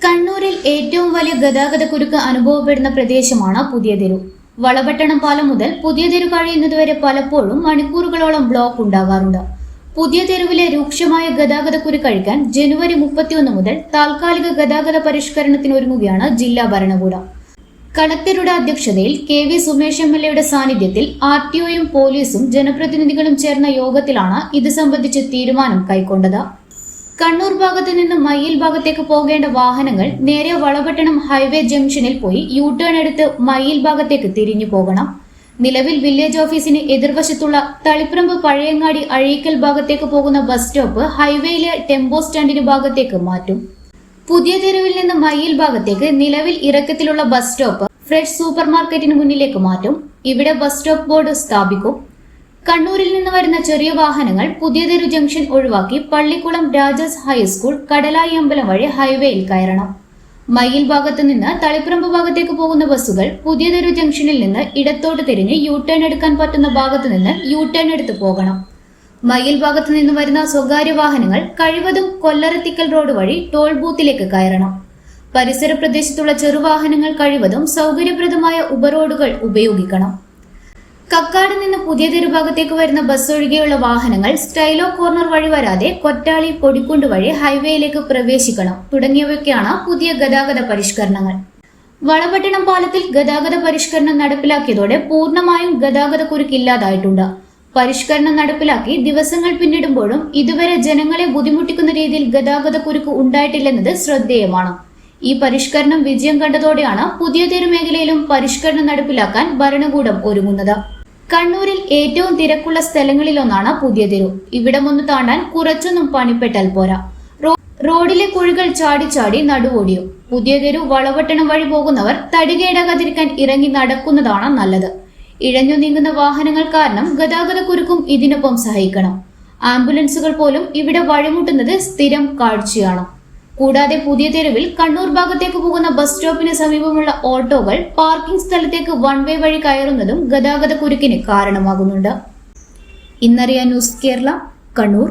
കണ്ണൂരിൽ ഏറ്റവും വലിയ ഗതാഗത കുരുക്ക് അനുഭവപ്പെടുന്ന പ്രദേശമാണ് പുതിയ തെരു വളപട്ടണം പാലം മുതൽ പുതിയ തെരു കഴിയുന്നതുവരെ പലപ്പോഴും മണിക്കൂറുകളോളം ബ്ലോക്ക് ഉണ്ടാകാറുണ്ട്. പുതിയ തെരുവിലെ രൂക്ഷമായ ഗതാഗത കുരുക്കഴിക്കാൻ ജനുവരി മുപ്പത്തിയൊന്ന് മുതൽ താൽക്കാലിക ഗതാഗത പരിഷ്കരണത്തിനൊരുങ്ങുകയാണ് ജില്ലാ ഭരണകൂടം. കളക്ടറുടെ അധ്യക്ഷതയിൽ K V Sumesh M L എയുടെ സാന്നിധ്യത്തിൽ ആർ ടി ഒയും പോലീസും ജനപ്രതിനിധികളും ചേർന്ന യോഗത്തിലാണ് ഇത് സംബന്ധിച്ച് തീരുമാനം കൈക്കൊണ്ടത്. കണ്ണൂർ ഭാഗത്ത് നിന്ന് മയ്യിൽ ഭാഗത്തേക്ക് പോകേണ്ട വാഹനങ്ങൾ നേരെ വളപട്ടണം ഹൈവേ ജംഗ്ഷനിൽ പോയി യു ടേൺ എടുത്ത് മയ്യിൽ ഭാഗത്തേക്ക് തിരിഞ്ഞു പോകണം. നിലവിൽ വില്ലേജ് ഓഫീസിന് എതിർവശത്തുള്ള തളിപ്രമ്പ് പഴയങ്ങാടി അഴീക്കൽ ഭാഗത്തേക്ക് പോകുന്ന ബസ് സ്റ്റോപ്പ് ഹൈവേയിലെ ടെമ്പോ സ്റ്റാൻഡിന് ഭാഗത്തേക്ക് മാറ്റും. പുതിയ തെരുവിൽ നിന്ന് മയ്യിൽ ഭാഗത്തേക്ക് നിലവിൽ ഇറക്കത്തിലുള്ള ബസ് സ്റ്റോപ്പ് ഫ്രഷ് സൂപ്പർ മാർക്കറ്റിന് മുന്നിലേക്ക് മാറ്റും. ഇവിടെ ബസ് സ്റ്റോപ്പ് ബോർഡ് സ്ഥാപിക്കും. കണ്ണൂരിൽ നിന്ന് വരുന്ന ചെറിയ വാഹനങ്ങൾ പുതിയതെരു ജംഗ്ഷൻ ഒഴിവാക്കി പള്ളിക്കുളം രാജാസ് ഹൈസ്കൂൾ കടലായി അമ്പലം വഴി ഹൈവേയിൽ കയറണം. മയിൽ ഭാഗത്ത് നിന്ന് തളിപ്പറമ്പ് ഭാഗത്തേക്ക് പോകുന്ന ബസ്സുകൾ പുതിയതെരു ജംഗ്ഷനിൽ നിന്ന് ഇടത്തോട്ട് തിരിഞ്ഞ് യു ടേൺ എടുക്കാൻ പറ്റുന്ന ഭാഗത്ത് നിന്ന് യു ടേൺ എടുത്ത് പോകണം. മയിൽ ഭാഗത്ത് നിന്ന് വരുന്ന സ്വകാര്യ വാഹനങ്ങൾ കഴിവതും കൊല്ലറത്തിക്കൽ റോഡ് വഴി ടോൾ ബൂത്തിലേക്ക് കയറണം. പരിസര പ്രദേശത്തുള്ള ചെറുവാഹനങ്ങൾ കഴിവതും സൗകര്യപ്രദമായ ഉപറോഡുകൾ ഉപയോഗിക്കണം. കക്കാട് നിന്ന് പുതിയ തെരുഭാഗത്തേക്ക് വരുന്ന ബസ് ഒഴികെയുള്ള വാഹനങ്ങൾ സ്റ്റൈലോ കോർണർ വഴി വരാതെ കൊറ്റാളി പൊടിക്കുണ്ട് വഴി ഹൈവേയിലേക്ക് പ്രവേശിക്കണം. തുടങ്ങിയവയ്ക്കാണ് പുതിയ ഗതാഗത പരിഷ്കരണങ്ങൾ. വളപട്ടണം പാലത്തിൽ ഗതാഗത പരിഷ്കരണം നടപ്പിലാക്കിയതോടെ പൂർണമായും ഗതാഗത കുരുക്കില്ലാതായിട്ടുണ്ട് പരിഷ്കരണം നടപ്പിലാക്കി ദിവസങ്ങൾ പിന്നിടുമ്പോഴും ഇതുവരെ ജനങ്ങളെ ബുദ്ധിമുട്ടിക്കുന്ന രീതിയിൽ ഗതാഗത കുരുക്ക് ഉണ്ടായിട്ടില്ലെന്നത് ശ്രദ്ധേയമാണ്. ഈ പരിഷ്കരണം വിജയം കണ്ടതോടെയാണ് പുതിയ തെരുമേഖലയിലും പരിഷ്കരണം നടപ്പിലാക്കാൻ ഭരണകൂടം ഒരുങ്ങുന്നത്. കണ്ണൂരിൽ ഏറ്റവും തിരക്കുള്ള സ്ഥലങ്ങളിലൊന്നാണ് പുതിയ തെരു. ഇവിടമൊന്ന് താണ്ടാൻ കുറച്ചൊന്നും പണിപ്പെട്ടാൽ പോരാ. റോഡിലെ കുഴികൾ ചാടി ചാടി നടുവോടിയും. പുതിയ തെരു വളവട്ടണം വഴി പോകുന്നവർ തടികേടാകാതിരിക്കാൻ ഇറങ്ങി നടക്കുന്നതാണ് നല്ലത്. ഇഴഞ്ഞു നീങ്ങുന്ന വാഹനങ്ങൾ കാരണം ഗതാഗത കുരുക്കും ഇതിനൊപ്പം സഹായിക്കണം ആംബുലൻസുകൾ പോലും ഇവിടെ വഴിമുട്ടുന്നത് സ്ഥിരം കാഴ്ചയാണ്. കൂടാതെ പുതിയ തെരുവിൽ കണ്ണൂർ ഭാഗത്തേക്ക് പോകുന്ന ബസ് സ്റ്റോപ്പിന് സമീപമുള്ള ഓട്ടോകൾ പാർക്കിംഗ് സ്ഥലത്തേക്ക് വൺ വേ വഴി കയറുന്നതും ഗതാഗത കുരുക്കിന് കാരണമാകുന്നുണ്ട്. ഇന്നറിയാൻ ന്യൂസ് കേരള കണ്ണൂർ.